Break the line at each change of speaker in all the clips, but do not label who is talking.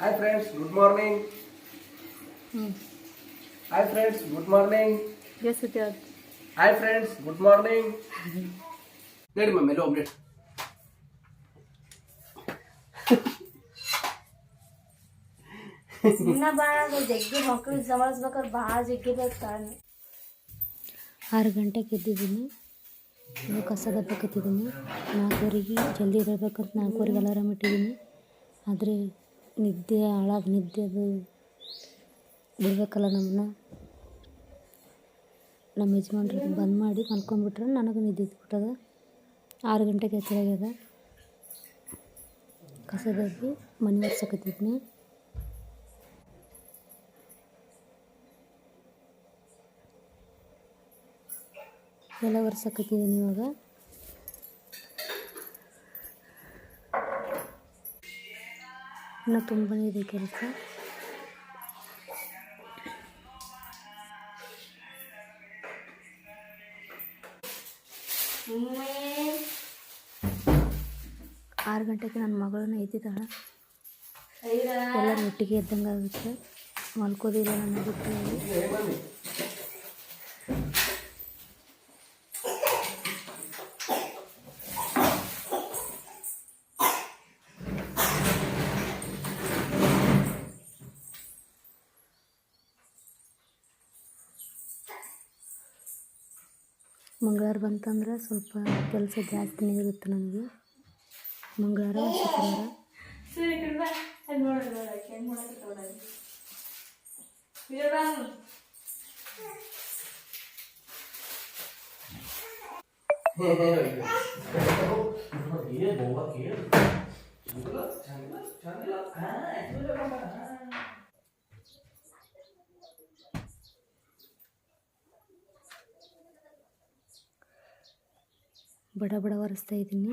Hi friends good morning
ಹ್ಞೂ
hi friends good morning
ಎಷ್ಟು ಸತಿ ಆಯ್ತು
ಹಾಯ್ ಫ್ರೆಂಡ್ಸ್ ಗುಡ್ ಮಾರ್ನಿಂಗ್ ನಡಿ ಮಮ್ಮಿ ಎಲ್ಲ ಒಬ್ಲೇಟ್
ಇನ್ನ ಭಾಳ ಜಗ್ಗಿ ಮಕ್ಳು ಸಂಭಾಳಿಸ್ಬೇಕಾದ್ರೆ ಭಾಳ ಜಗ್ಗಿ ಬೇಕು ತಾಳ್ಮೆ
ಆರು ಗಂಟೆಗೆ ಎದ್ದಿದ್ದೀನಿ ಇವಾಗ ಕಸ ದಬ್ಬಕತ್ತಿದ್ದೀನಿ ನಾಲ್ಕುವರೆಗೆ ಜಲ್ದಿ ಇರಬೇಕಂತ ನಾಲ್ಕುವರೆಗೆ ಅಲಾರಾಮ್ ಇಟ್ಟಿದ್ದೀನಿ. ಆದರೆ ನಿದ್ದೆ ಹಾಳಾಗಿ, ನಿದ್ದೆ ಅದು ಬಿಡಬೇಕಲ್ಲ ನಮ್ಮನ್ನ. ನಮ್ಮ ಯಜಮಾನ್ರ ಬಂದ್ ಮಾಡಿ ಮಲ್ಕೊಂಡ್ಬಿಟ್ರೆ ನನಗೆ ನಿದ್ದೆ ಬಿಟ್ಟದ ಆರು ಗಂಟೆಗೆ ಎಚ್ಚರಾಗ್ಯದ ಕಸ ಮನೆ ಒರ್ಸಕತ್ತಿದ್ದೀನಿ ಎಲ್ಲ ಒರ್ಸಕತ್ತಿದ್ದೀನಿ ಇವಾಗ. ಇನ್ನೂ ತುಂಬನೇ ಇದೆ ಕೆಲಸ. ಆರು ಗಂಟೆಗೆ ನನ್ನ ಮಗಳನ್ನ ಎದ್ದಿದ್ದಾಳೆ ಎಲ್ಲರೂ ಒಟ್ಟಿಗೆ ಎದ್ದಂಗೆ ಆಗುತ್ತೆ ಮಲ್ಕೋದಿಲ್ಲ ನನ್ನ ಬಿಟ್ಟು ಮಂಗಳವಾರ ಬಂತಂದ್ರೆ ಸ್ವಲ್ಪ ಕೆಲಸ ಜಾಸ್ತಿನೇ ಇರುತ್ತೆ ನಮಗೆ. ಮಂಗಳವಾರ ಶುಕ್ರವಾರ. ಬಡ ಬಡ ಒರೆಸ್ತಾ ಇದ್ದೀನಿ.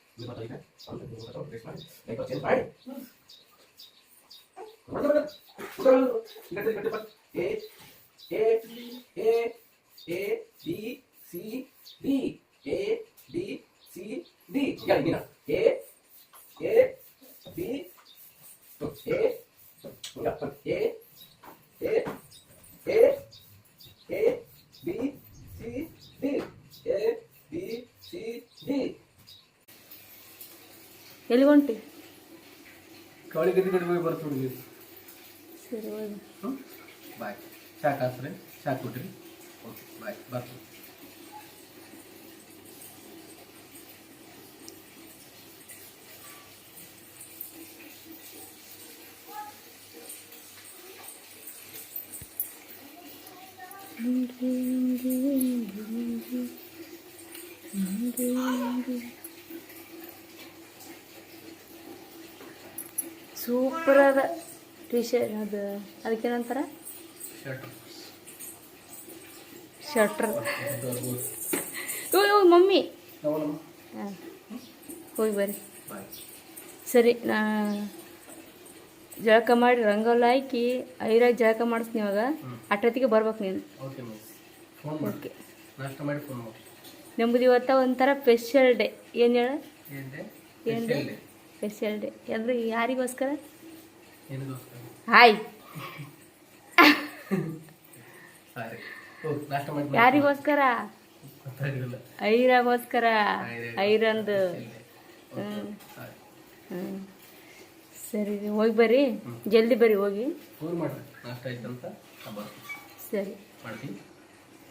दूसरा तरीका है सॉल्व करने का सॉल्व देखना एक बार चेंज राइट मतलब मतलब सरल गणित गणित पर A A A A B C D A B C D
क्या लिखना ए ए बी ए क्या ए
ಕವಳಿ ಗದ್ದೆ ಕಡೆ ಹೋಗಿ ಬರ್ತೀವಿ
ಸರಿ ಹೋಗಿ.
ಹ್ಞೂ ಬಾಯ್ ಚಾ ಕಾಸ್ರಿ ಚಾ ಕೊಡ್ರಿ
ಸೂಪರ್ ಅದ. ಟಿ ಶರ್ಟ್ ಅದು ಅದಕ್ಕೇನಂತಾರ
ಶರ್ಟ್
ಶಟ್ರ್ ಇವ್ ಮಮ್ಮಿ. ಹಾಂ. ಹೋಗಿ ಬರ್ರಿ. ಸರಿ ನಾ
ಜಳಕ ಮಾಡಿ ರಂಗೋಲಿ ಹಾಕಿ ಐರಾಗಿ ಜಳಕ ಮಾಡಿಸ್ತೀನಿ ಇವಾಗ. ಅಟ್ಟೊತ್ತಿಗೆ ಬರ್ಬೇಕು ನೀನು.
ಓಕೆ.
ನಮ್ಮದು ಇವತ್ತ ಒಂಥರ ಸ್ಪೆಷಲ್ ಡೇ ಏನು ಹೇಳ? ಏನು
ಏನ್ ಡೇ
ಸ್ಪೆಷಲ್ ಡೇ ಎಲ್ರು ಯಾರಿಗೋಸ್ಕರ? ಹಾಯ್. ಯಾರಿಗೋಸ್ಕರ? ಐರಗೋಸ್ಕರ. ಐರಂದು ಹ್ಞೂ ಹ್ಞೂ ಸರಿ ಹೋಗಿ ಬರ್ರಿ. ಜಲ್ದಿ ಬರ್ರಿ ಹೋಗಿ. ಸರಿ.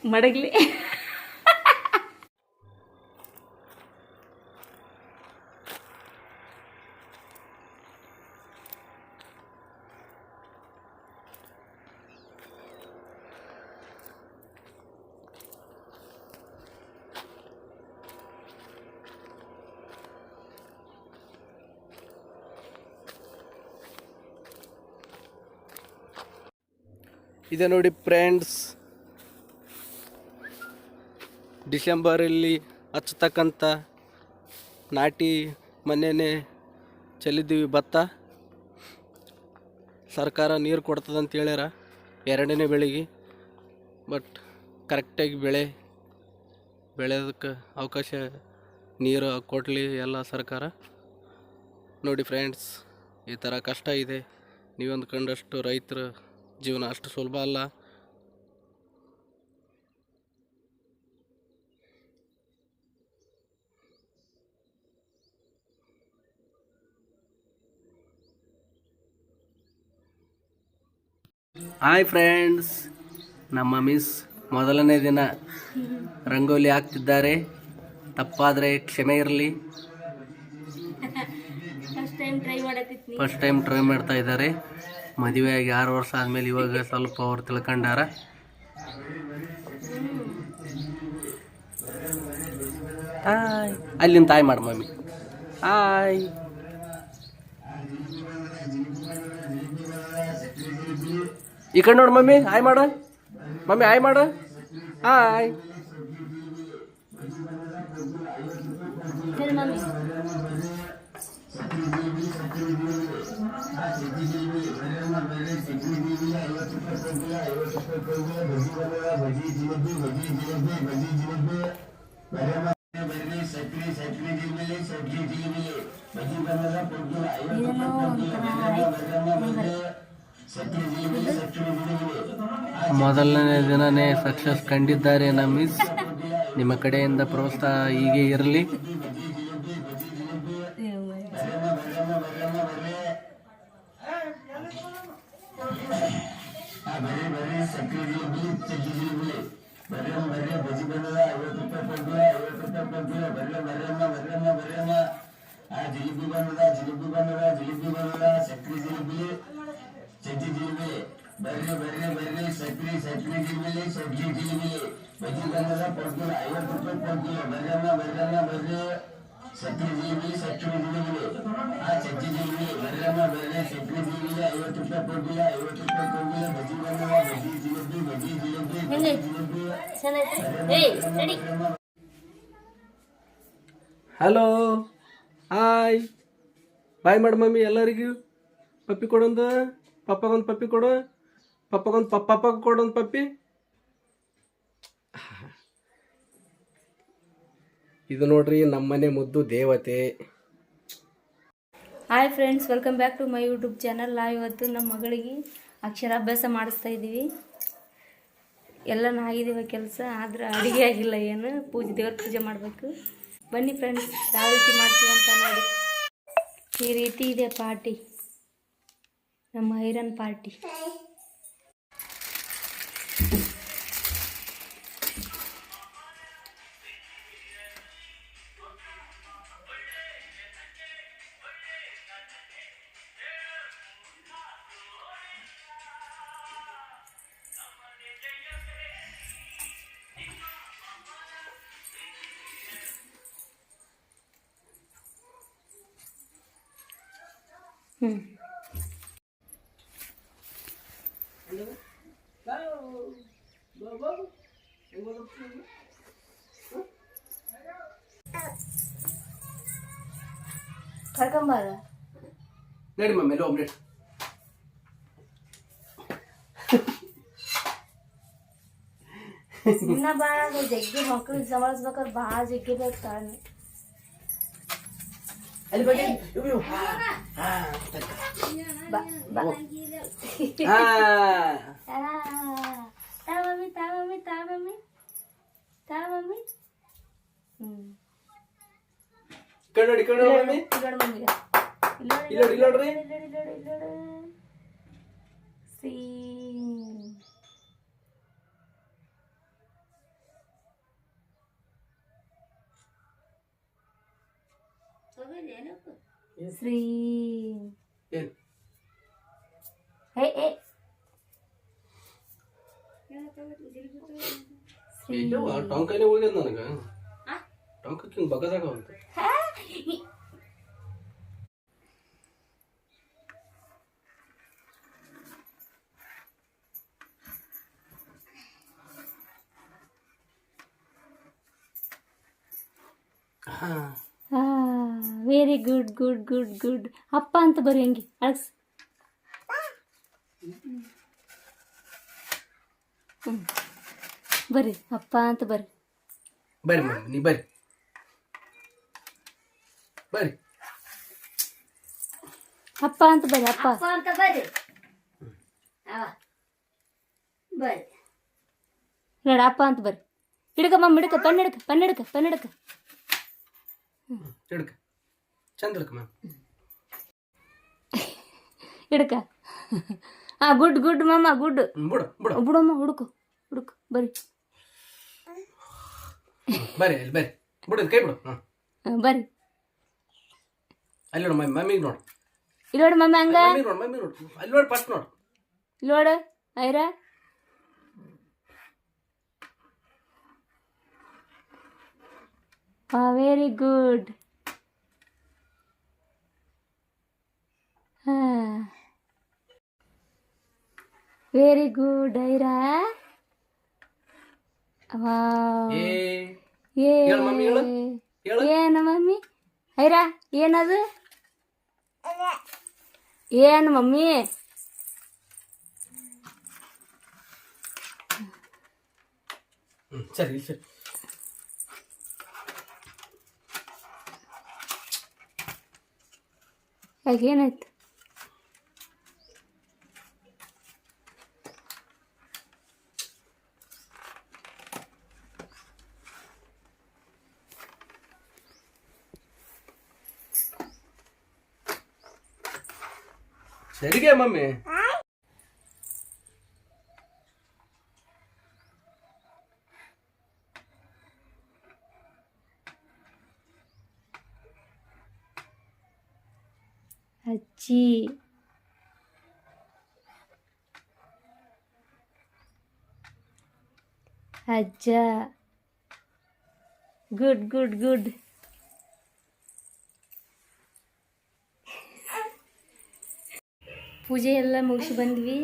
ಮಡಗ್ಲಿ.
ಇದೆ ನೋಡಿ ಫ್ರೆಂಡ್ಸ್. ಡಿಸೆಂಬರಲ್ಲಿ ಹಚ್ಚತಕ್ಕಂಥ ನಾಟಿ ಮನೆಯೇ ಚೆಲ್ಲಿದ್ದೀವಿ ಭತ್ತ. ಸರ್ಕಾರ ನೀರು ಕೊಡ್ತದಂತ ಹೇಳ್ಯಾರ ಎರಡನೇ ಬೆಳಿಗ್ಗೆ ಬಟ್ ಕರೆಕ್ಟಾಗಿ ಬೆಳೆ ಬೆಳೆಯೋದಕ್ಕೆ ಅವಕಾಶ ನೀರು ಕೊಡಲಿ ಎಲ್ಲ ಸರ್ಕಾರ. ನೋಡಿ ಫ್ರೆಂಡ್ಸ್, ಈ ಥರ ಕಷ್ಟ ಇದೆ. ನೀವು ಅಂದ್ಕೊಂಡಷ್ಟು ರೈತರ ಜೀವನ ಅಷ್ಟು ಸುಲಭ ಅಲ್ಲ. ಹಾಯ್ ಫ್ರೆಂಡ್ಸ್ ನಮ್ಮ ಮಿಸ್ ಮೊದಲನೇ ದಿನ ರಂಗೋಲಿ ಹಾಕ್ತಿದ್ದಾರೆ. ತಪ್ಪಾದರೆ ಕ್ಷಮೆ ಇರಲಿ.
ಫಸ್ಟ್ ಟೈಮ್ ಟ್ರೈ ಮಾಡತ್ತಿತ್ನಿ
ಫಸ್ಟ್ ಟೈಮ್ ಟ್ರೈ ಮಾಡ್ತಾ ಇದ್ದಾರೆ. ಮದುವೆಯಾಗಿ ಆರು ವರ್ಷ ಆದಮೇಲೆ ಇವಾಗ ಸ್ವಲ್ಪ ಅವ್ರು ತಿಳ್ಕೊಂಡಾರ. ಹಾಯ್. ಅಲ್ಲಿಂದ ತಾಯಿ ಮಾಡಿ ಮಮ್ಮಿ. ಹಾಯ್. ಈ ಕಡೆ ನೋಡು ಮಮ್ಮಿ ಹಾಯ್ ಮಾಡು. ಮಮ್ಮಿ ಹಾಯ್ ಮಾಡು. ಹಾಯ್. ಮೊದಲನೇ ದಿನನೇ ಸಕ್ಸಸ್ ಕಂಡಿದ್ದಾರೆ ನಮ್ಮ ಮಿಸ್ ನಿಮ್ಮ ಕಡೆಯಿಂದ ಪ್ರೋತ್ಸಾಹ ಹೀಗೆ ಇರಲಿ.
ಸಕ್ರೆಗೆ ನೀರು ತೆಗೀಲಿ ಬರ್ರಮ್ಮ ಬರ್ರಿ ಬಜಿ ಬಂದದ ಐವತ್ತು ರೂಪಾಯಿ ಕೊಡ್ತೀಯ ಐವತ್ತು ರೂಪಾಯಿ ಕೊಡ್ತೀಯ ಬರ್ರಿ ಬರ್ರಮ್ಮ ಬರ್ರಮ್ಮ ಬರ್ರಮ್ಮ ಆ ಜಿಲಿಬಿ ಬಂದದ ಜಿಲಿಬಿ ಬಂದದ ಜಿಲಿಬಿ ಬಂದದ ಸಕ್ರೆ ಜಿಲಿಬಿ ಚಜ್ಜಿ ಜಿಲಿಬಿ ಬರ್ರಿ ಬರ್ರಿ ಬರ್ರಿ ಸಕ್ರೆ ಸಕ್ರೆ ಜಿಲಿಬಿ ಸಜ್ಜಿ ಜಿಲಿಬಿ ಬಜಿ
ಬಂದದ ಕೊಡ್ತೀಯ ಐವತ್ತು ರೂಪಾಯಿ ಕೊಡ್ತೀಯ ಬರ್ರಮ್ಮ ಬರ್ರಮ್ಮ ಬರ್ರಿ
ಹೆಂಗೈತಿ ಚೆನ್ನಾಯ್ತಾ ಏಯ್ ರೆಡಿ
ಹಲೋ ಹಾಯ್ ಬಾಯ್ ಮಾಡು ಮಮ್ಮಿ ಎಲ್ಲರಿಗೂ ಪಪ್ಪಿ ಕೊಡೊಂದು ಪಪ್ಪಗೊಂದು ಪಪ್ಪಿ ಕೊಡು ಪಪ್ಪಗೊಂದು ಪಪ್ಪ ಪಪ್ಪ ಕೊಡೊಂದು ಪಪ್ಪಿ ಇದು ನೋಡ್ರಿ ನಮ್ಮನೆ ಮುದ್ದು ದೇವತೆ.
Hi friends welcome back to my YouTube channel ನಾ ಇವತ್ತು ನಮ್ಮ ಮಗಳಿಗೆ ಅಕ್ಷರಾಭ್ಯಾಸ ಮಾಡಿಸ್ತಾ ಇದ್ದೀವಿ. ಎಲ್ಲ ಆಗಿದ್ದೀವಿ ಕೆಲಸ, ಆದ್ರೆ ಅಡುಗೆ ಆಗಿಲ್ಲ ಏನು. ಪೂಜೆ, ದೇವ್ರ ಪೂಜೆ ಮಾಡಬೇಕು. ಬನ್ನಿ ಫ್ರೆಂಡ್ಸ್ ಯಾವ ರೀತಿ ಮಾಡ್ತೀವಿ ಅಂತ ನೋಡಿ. ಈ ರೀತಿ ಇದೆ ಪಾರ್ಟಿ. ನಮ್ಮ ಐರನ್ ಪಾರ್ಟಿ.
खड़कम
मारा लेट मम्मी लो
ऑमलेट ना बाळा जग्गे हॉकल जवळ जवळ बाळा जग्गे कारण
ಅಲ್ಲಿ ಬನ್ನಿ ಇವು ಇವು.
ಬಾ ಬಾ
ಹಾ.
ತಾಳ ಮಮ್ಮಿ ತಾಳ ಮಮ್ಮಿ ತಾಳ ಮಮ್ಮಿ ತಾಳ ಮಮ್ಮಿ ಹ್ಮ್
ಈ ಕಡೆ ನೋಡಿ ಈ ಕಡೆ ನೋಡಿ ಮಮ್ಮಿ
ಇಲ್ಲೋಡು ಮಮ್ಮಿಗೆ ಇಲ್ಲೋಡು
ಇಲ್ಲಿ ನೋಡಿ ಇಲ್ಲಿ ನೋಡ್ರಿ
ಇಲ್ಲೋಡು ಇಲ್ಲೋಡು ಇಲ್ಲೋಡು ಸಿ ಶ್ರೀ
ಏನು
ಹೇ ಏ
ಇಲ್ಲವ ಟೊಂಕನೇ ಹೋಗ್ಯದ ನನಗೆ ಟೊಂಕಕ್ಕೆ ಹಿಂಗೆ ಬಗದಾಗವಂತ ಹಾಂ
very good good good good ಅಪ್ಪ ಅಂತ ಬರಿ ಹಂಗೆ? ಅಳಗ್ಸ್ ಹ್ಞೂ ಬರ್ರಿ ಅಪ್ಪ ಅಂತ ಬರ್ರಿ.
ಬರ್ರಿ ಮಮ್ಮಿ ನೀ ಬರ್ರಿ. ಬರ್ರಿ.
ಅಪ್ಪ ಅಂತ ಬರ್ರಿ ಅಪ್ಪ.
ಅಂತ ಬರ್ರಿ. ಅವ. ಬರ್ರಿ.
ನೋಡ ಅಪ್ಪ ಅಂತ ಬರ್ರಿ. ಹಿಡ್ಕ ಮಮ್ಮ ಹಿಡ್ಕ ಪೆನ್ ಹಿಡ್ಕ ಪೆನ್ ಹಿಡ್ಕ. ಪೆನ್ ಹಿಡ್ಕ
ಹಿಡ್ಕ ಚಂದ ಹಿಡ್ಕ ಮ್ಯಾಮ್
ಹಿಡ್ಕ ಹಾಂ ಗುಡ್ ಗುಡ್ ಮಮ್ಮ ಗುಡ್
ಬಿಡು ಬಿಡು
ಬಿಡಮ್ಮ ಹುಡುಕು ಹುಡುಕು ಬರ್ರಿ
ಬರ್ರಿ ಅಲ್ಲಿ ಬರ್ರಿ ಬಿಡು ಕೈ ಬಿಡು ಹಾಂ
ಹಾ, ಬರ್ರಿ
ಅಲ್ಲಿ ನೋಡು ಮಮ್ಮಿ ಮಮ್ಮಿಗೆ ನೋಡು
ಇಲ್ಲಿ ನೋಡಿ ಮಮ್ಮಿ ಹಂಗ
ಮಮ್ಮಿ ನೋಡು ಮಮ್ಮಿ ನೋಡು ಅಲ್ಲಿ ನೋಡಿ ಫಸ್ಟ್ ನೋಡು
ಇಲ್ಲಿ ನೋಡು
Aira
very
good very good Aira.
ಏನು ಮಮ್ಮಿ? ಐರಾ ಏನದು? ಏನು ಮಮ್ಮಿ?
ಸರಿ ಸರಿ.
ಯಾಕೆ ಏನಾಯ್ತು
ಸರಿಗೆ ಮಮ್ಮಿ
ಅಜ್ಜಿ ಅಜ್ಜ ಗುಡ್ ಗುಡ್ ಗುಡ್ ಪೂಜೆ ಎಲ್ಲ ಮುಗಿಸಿ ಬಂದ್ವಿ.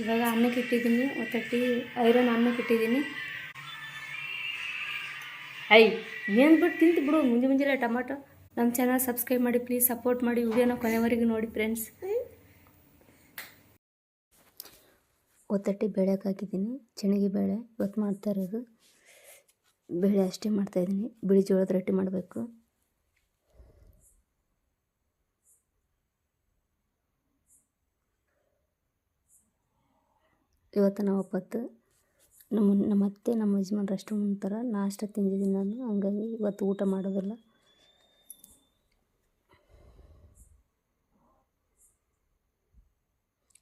ಇವಾಗ ಅನ್ನಕ್ಕೆ ಇಟ್ಟಿದ್ದೀನಿ ಒತ್ತಟ್ಟಿ ಐರನ್ ಅನ್ನಕ್ಕೆ ಇಟ್ಟಿದ್ದೀನಿ ಐ ಬಿಟ್ಟು ತಿಂತು ಬಿಡು. ಮುಂಜೆ ಮುಂಜಾನೆ ಟೊಮಾಟೊ. ನಮ್ಮ ಚಾನಲ್ ಸಬ್ಸ್ಕ್ರೈಬ್ ಮಾಡಿ ಪ್ಲೀಸ್ ಸಪೋರ್ಟ್ ಮಾಡಿ. ವಿಡಿಯೋನ ಕೊನೆವರೆಗೂ ನೋಡಿ ಫ್ರೆಂಡ್ಸ್ ಒತ್ತಟ್ಟಿ ಬೇಳೆಗೆ ಹಾಕಿದ್ದೀನಿ. ಚೆನ್ನಾಗಿ ಬೇಳೆ. ಇವತ್ತು ಮಾಡ್ತಾ ಇರೋದು. ಬೇಳೆ ಅಷ್ಟೇ ಮಾಡ್ತಾಯಿದ್ದೀನಿ ಬಿಳಿ ಜೋಳದ ರೊಟ್ಟಿ ಮಾಡಬೇಕು. ಇವತ್ತು ನಾವು ಒಪ್ಪತ್ತು ನಮ್ಮ ನಮ್ಮ ಅತ್ತೆ ನಮ್ಮ ಯಜಮಾನ್ರು ಅಷ್ಟು ಉಣ್ತಾರೆ. ನಾಷ್ಟ ತಿಂದಿದ್ದೀನಿ ನಾನು. ಹಂಗಾಗಿ ಇವತ್ತು ಊಟ ಮಾಡೋದಿಲ್ಲ.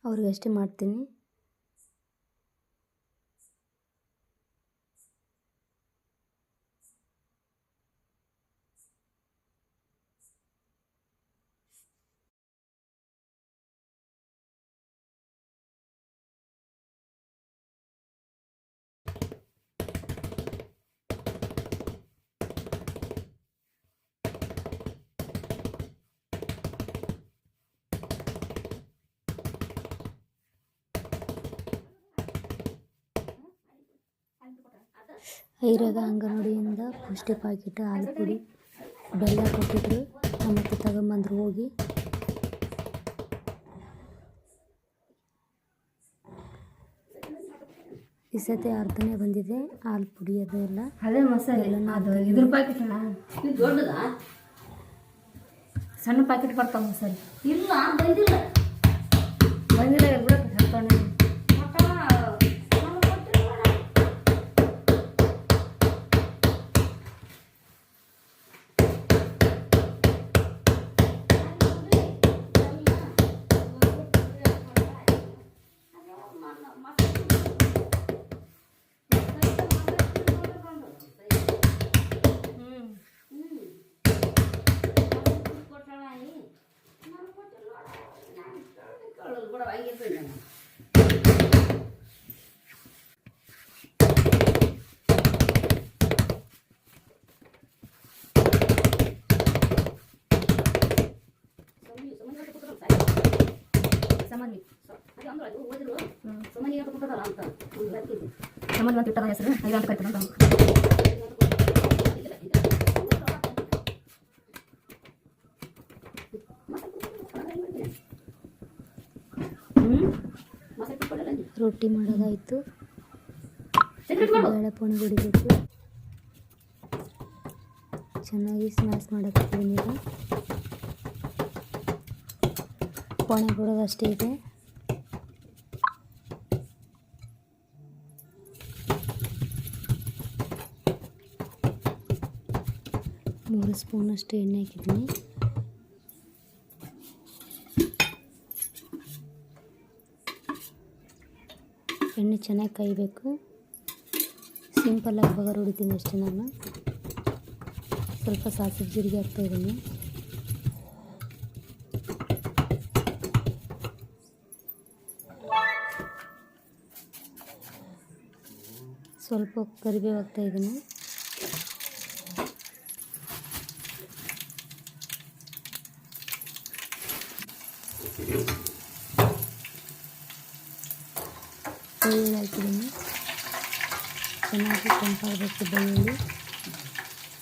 ಅವ್ರಿಗೆ ಅಷ್ಟೇ ಮಾಡ್ತೀನಿ. ಐರದ ಅಂಗನವಾಡಿಯಿಂದ ಪುಷ್ಟಿ ಪ್ಯಾಕೆಟ್ ಹಾಲು ಪುಡಿ ಬೆಲ್ಲ ಕೊಟ್ಟಿದ್ರು. ನಮ್ಮತ್ತೆ ತಗೊಂಬಂದ್ರು ಹೋಗಿ.
ಈ ಸತಿ ಅರ್ಧನೇ ಬಂದಿದೆ. ಹಾಲು ಪುಡಿ ಅದು ಎಲ್ಲ.
ಅದೇ ಮಸಾಲೆ. ಅದು ಇದ್ರ ಪ್ಯಾಕೆಟ್
ದೊಡ್ಡದಾ?
ಸಣ್ಣ ಪ್ಯಾಕೆಟ್ ಬರ್ತಾವ ಮಸಾಲೆ.
ಇಲ್ಲ ಬಂದಿಲ್ಲ.
ಬಂದಿಲ್ಲ ಬಿಡಕ್ಕೆ
ಅಂತ ಒಂದು
ಇಟ್ಟದ ಹೆಸರು ಐದು ಅಂತ ಕರಿತದ
ರೊಟ್ಟಿ ಮಾಡೋದಾಯಿತು ಬೇಳೆ ಪೋಣ ಹೊಡಿಬೇಕು ಚೆನ್ನಾಗಿ ಸ್ಮ್ಯಾಶ್ ಮಾಡಕ್ಕೆ ಈಗ ಕೊಡೋದು ಅಷ್ಟೇ ಇದೆ. ಮೂರು ಸ್ಪೂನಷ್ಟು ಎಣ್ಣೆ ಹಾಕಿದ್ದೀನಿ. ಎಣ್ಣೆ ಚೆನ್ನಾಗಿ ಕಾಯಬೇಕು. ಸಿಂಪಲ್ಲಾಗಿ ಬಗರ್ ಹೊಡಿತೀನಿ ಅಷ್ಟೇ ನಾನು. ಸ್ವಲ್ಪ ಸಾಸಿವೆ ಜೀರಿಗೆ ಹಾಕ್ತಾಯಿದ್ದೀನಿ ಸ್ವಲ್ಪ ಕರಿಬೇವು ಹಾಕ್ತಾಯಿದ್ದೀನಿ ಚೆನ್ನಾಗಿ ಕೆಂಪಾಗಬೇಕು ಬೆಳ್ಳುಳ್ಳಿ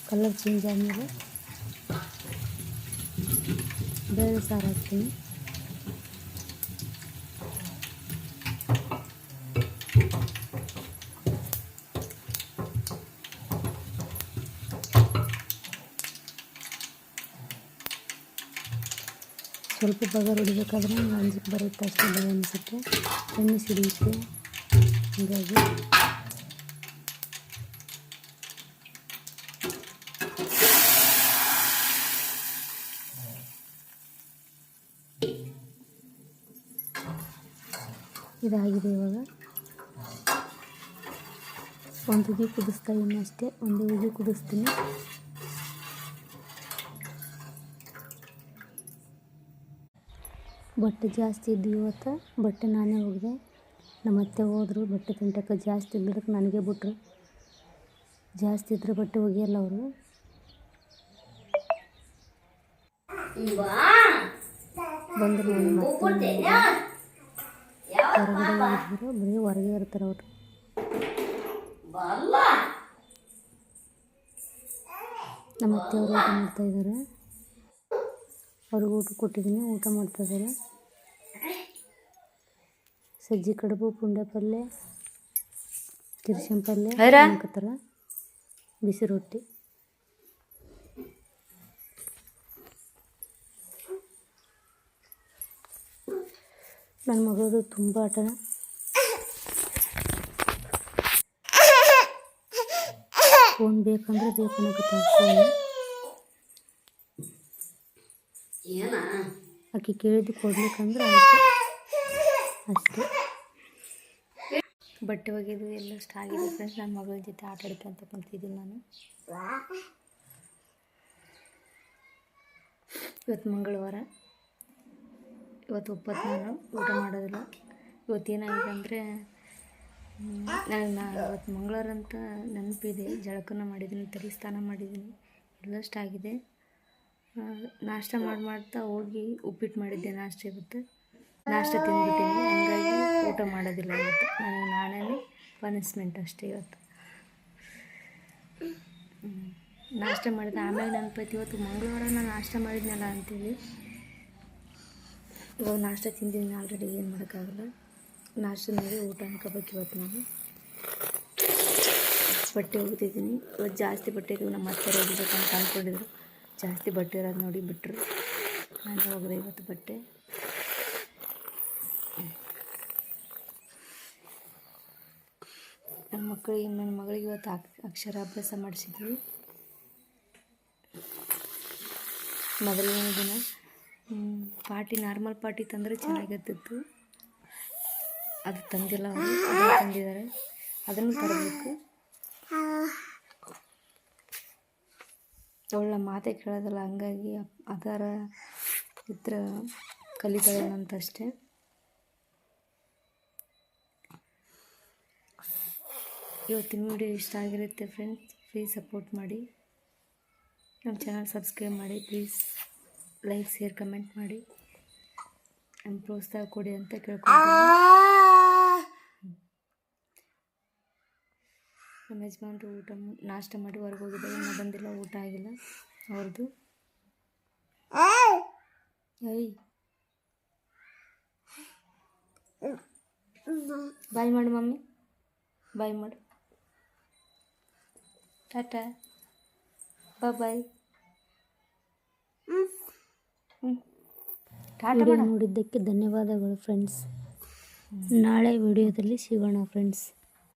ಕಲರ್ ಚೇಂಜ್ ಆದಮೇಲೆ ಬೇಳೆ ಸಾರು ಹಾಕ್ತೀನಿ ಸ್ವಲ್ಪ ಬಗರ್ ಹೊಡಿಬೇಕಾದ್ರೆ ನಂಗೆ ಅಂಜಿಕೆ ಬರುತ್ತೆ ಅಷ್ಟೇ ಭಯ ಅನಿಸುತ್ತೆ ಕಣ್ಣು ಸಿಡಿಯುತ್ತೆ ಹೀಗಾಗಿ ಇದಾಗಿದೆ ಇವಾಗ. ಒಂದು ಉಗಿ ಕುದಿಸ್ತಾ ಇನ್ನು ಅಷ್ಟೇ. ಒಂದು ಉಗಿ ಕುದಿಸ್ತೀನಿ. ಬಟ್ಟೆ ಜಾಸ್ತಿ ಇದ್ದು ಇವತ್ತು. ಬಟ್ಟೆ ನಾನೇ ಹೋಗಿದೆ ನಮ್ಮ ಅತ್ತೆ ಹೋದರು ಬಟ್ಟೆ ತಿಂಟಕ್ಕೆ ಜಾಸ್ತಿ ಇದ್ದಕ್ಕೆ ನನಗೆ ಬಿಟ್ರು. ಜಾಸ್ತಿ ಇದ್ರೆ ಬಟ್ಟೆ ಒಗೆಯಲ್ಲ ಅವರು. ಬಂದರು ಹೊರಗಡೆ ಹೋಗಿದ್ರು ಬರೀ ಹೊರಗೆ ಇರ್ತಾರೆ ಅವರು. ನಮ್ಮ ಅತ್ತೆಯವರು ಊಟ ಮಾಡ್ತಾ ಇದ್ದಾರೆ. ಅವ್ರಿಗೆ ಊಟ ಕೊಟ್ಟಿದ್ದೀನಿ ಊಟ ಮಾಡ್ತಾ ಇದ್ದಾರೆ. ಸಜ್ಜಿ ಕಡುಬು ಪುಂಡೆ ಪಲ್ಯ ಕಿರ್ಶನ್ ಪಲ್ಯ ಹಾಕತ್ತಾರ ಬಿಸಿ ರೊಟ್ಟಿ. ನನ್ನ ಮಗಳದು ತುಂಬ ಆಟ ಫೋನ್ ಬೇಕಂದ್ರೆ ಬೇಕನ್ನಕತ್ತ ಫೋನ್. ಆಕೆ ಕೇಳಿದ್ದು ಕೊಡ್ಲಿಕ್ಕಂದ್ರೆ ಆಯಿತು. ಅಷ್ಟೇ. ಬಟ್ಟೆ ಒಗೆದು ಎಲ್ಲ ಇಷ್ಟ ಆಗಿದೆ ಫ್ರೆಂಡ್ಸ್ ನನ್ನ ಮಗಳ ಜೊತೆ ಆಟ ಆಡ್ಕೊಂತ ಕುಂತಿದ್ದೀನಿ ನಾನು. ಇವತ್ತು ಮಂಗಳವಾರ. ಇವತ್ತು ಒಪ್ಪತ್ತು ನಾನು ಊಟ ಮಾಡೋದಿಲ್ಲ. ಇವತ್ತೇನಾಗಿದೆ ಅಂದರೆ ನಾನು ಇವತ್ತು ಮಂಗಳವಾರ ಅಂತ ನೆನಪಿದೆ. ಜಳಕನ ಮಾಡಿದ್ದೀನಿ, ತಲೆ ಸ್ನಾನ ಮಾಡಿದ್ದೀನಿ. ಎಲ್ಲಷ್ಟು ಆಗಿದೆ. ನಾಷ್ಟ ಮಾಡಿ ಮಾಡ್ತಾ ಹೋಗಿ ಉಪ್ಪಿಟ್ಟು ಮಾಡಿದ್ದೆ. ನಾಷ್ಟ ಇವತ್ತು. ನಾಷ್ಟ ತಿಂದ್ಬಿಟ್ಟಿನಿ ಹಂಗಾಗಿ ಊಟ ಮಾಡೋದಿಲ್ಲ ಇವತ್ತು. ನಾನು ನಾನೇ ಪನಿಸ್ಮೆಂಟ್ ಅಷ್ಟೇ ಇವತ್ತು. ನಾಷ್ಟ ಮಾಡಿದೆ ಆಮೇಲೆ ನೆನಪೈತಿ ಇವತ್ತು ಮಂಗಳವಾರ ನಾನು ನಾಷ್ಟ ಮಾಡಿದ್ನಲ್ಲ ಅಂತೇಳಿ ಇವಾಗ ನಾಷ್ಟ ತಿಂದಿದ್ದೀನಿ ಆಲ್ರೆಡಿ ಏನು ಮಾಡೋಕ್ಕಾಗಲ್ಲ. ನಾಷ್ಟದ ಮೇಲೆ ಊಟ ಅನ್ಕೋಬೇಕು ಇವತ್ತು ನಾನು.
ಬಟ್ಟೆ ಹೋಗ್ತಿದ್ದೀನಿ ಇವತ್ತು ಜಾಸ್ತಿ ಬಟ್ಟೆ ನಮ್ಮ ಅತ್ತೆ ಅಂತ ಅಂದ್ಕೊಂಡಿದ್ರು ಜಾಸ್ತಿ ಬಟ್ಟೆ ಇರೋದು ನೋಡಿ ಬಿಟ್ಟರು ನಾನು ಹೋಗಿದೆ ಇವತ್ತು ಬಟ್ಟೆ? ನಮ್ಮ ಮಕ್ಕಳಿಗೆ ನನ್ನ ಮಗಳಿಗೆ ಇವತ್ತು ಅಕ್- ಅಕ್ಷರಾಭ್ಯಾಸ ಮಾಡಿಸಿದ್ವಿ. ಮೊದಲನೇ ದಿನ. ಪಾಟಿ ನಾರ್ಮಲ್ ಪಾಟಿ ತಂದರೆ ಚೆನ್ನಾಗಿರ್ತಿತ್ತು ಅದು ತಂದಿಲ್ಲ ತಂದಿದ್ದಾರೆ. ಅದನ್ನು ತರಬೇಕು. ಅವಳ ಮಾತೆ ಕೇಳೋದಲ್ಲ, ಹಂಗಾಗಿ ಅದರ ಇದ್ರ ಕಲಿತಾಳಂತ ಅಷ್ಟೇ ಇವತ್ತಿನ ವಿಡಿಯೋ ಇಷ್ಟ ಆಗಿರುತ್ತೆ ಫ್ರೆಂಡ್ಸ್ ಪ್ಲೀಸ್ ಸಪೋರ್ಟ್ ಮಾಡಿ. ನಮ್ಮ ಚಾನಲ್ ಸಬ್ಸ್ಕ್ರೈಬ್ ಮಾಡಿ ಪ್ಲೀಸ್ ಲೈಕ್ ಶೇರ್ ಕಮೆಂಟ್ ಮಾಡಿ. ನಮ್ಮ ಪ್ರೋತ್ಸಾಹ ಕೊಡಿ ಅಂತ ಕೇಳ್ಕೊಳ್ತೀನಿ ನಮ್ಮ ಯಜಮಾನ್ರು ಊಟ ನಾಷ್ಟ ಮಾಡಿ ಹೊರಗೆ ಹೋಗಿದ್ದಾರೆ ಇನ್ನೂ ಬಂದಿಲ್ಲ ಊಟ ಆಗಿಲ್ಲ ಅವ್ರದ್ದು ಐ ಬಾಯ್ ಮಾಡು ಮಮ್ಮಿ. ಬಾಯ್ ಮಾಡು. ಟಾಟಾ. ಬಾಯ್.
ನೋಡಿದ್ದಕ್ಕೆ ಧನ್ಯವಾದಗಳು ಫ್ರೆಂಡ್ಸ್ ನಾಳೆ ವಿಡಿಯೋದಲ್ಲಿ ಸಿಗೋಣ ಫ್ರೆಂಡ್ಸ್